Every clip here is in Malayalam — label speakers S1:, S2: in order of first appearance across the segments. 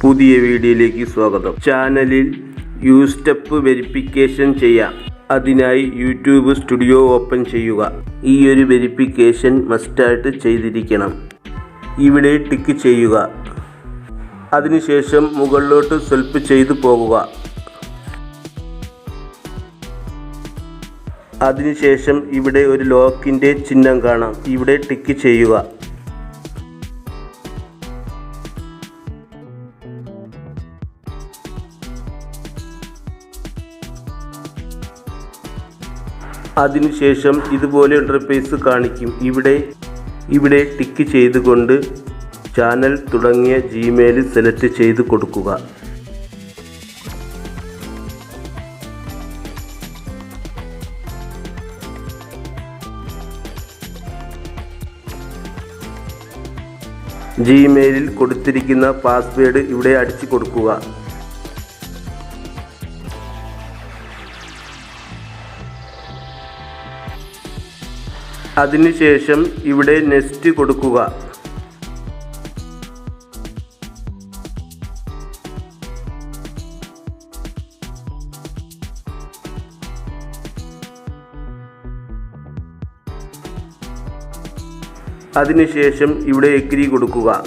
S1: പുതിയ വീഡിയോയിലേക്ക് സ്വാഗതം. ചാനലിൽ യു സ്റ്റെപ്പ് വെരിഫിക്കേഷൻ ചെയ്യാം. അതിനായി യൂട്യൂബ് സ്റ്റുഡിയോ ഓപ്പൺ ചെയ്യുക. ഈ ഒരു വെരിഫിക്കേഷൻ മസ്റ്റായിട്ട് ചെയ്തിരിക്കണം. ഇവിടെ ടിക്ക് ചെയ്യുക. അതിനുശേഷം മുകളിലോട്ട് സ്വൽപ്പ് ചെയ്തു പോകുക. അതിനുശേഷം ഇവിടെ ഒരു ലോക്കിന്റെ ചിഹ്നം കാണാം. ഇവിടെ ടിക്ക് ചെയ്യുക. അതിനുശേഷം ഇതുപോലെ ഇന്റർഫേസ് കാണിക്കും. ഇവിടെ ഇവിടെ ടിക്ക് ചെയ്തുകൊണ്ട് ചാനൽ തുടങ്ങിയ ജിമെയിൽ സെലക്ട് ചെയ്ത് കൊടുക്കുക. ജിമെയിലിൽ കൊടുത്തിരിക്കുന്ന പാസ്വേഡ് ഇവിടെ അടിച്ചു കൊടുക്കുക. അതിനുശേഷം ഇവിടെ നെക്സ്റ്റ് കൊടുക്കുക. അതിനുശേഷം ഇവിടെ എഗ്രി കൊടുക്കുക.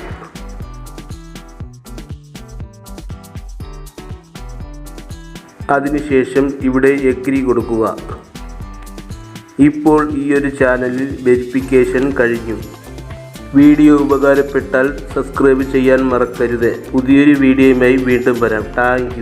S1: അതിനുശേഷം ഇവിടെ എഗ്രി കൊടുക്കുക. ഇപ്പോൾ ഈ ഒരു ചാനലിൽ വെരിഫിക്കേഷൻ കഴിഞ്ഞു. വീഡിയോ ഉപകാരപ്പെട്ടാൽ സബ്സ്ക്രൈബ് ചെയ്യാൻ മറക്കരുത്. പുതിയൊരു വീഡിയോയുമായി വീണ്ടും വരാം. താങ്ക്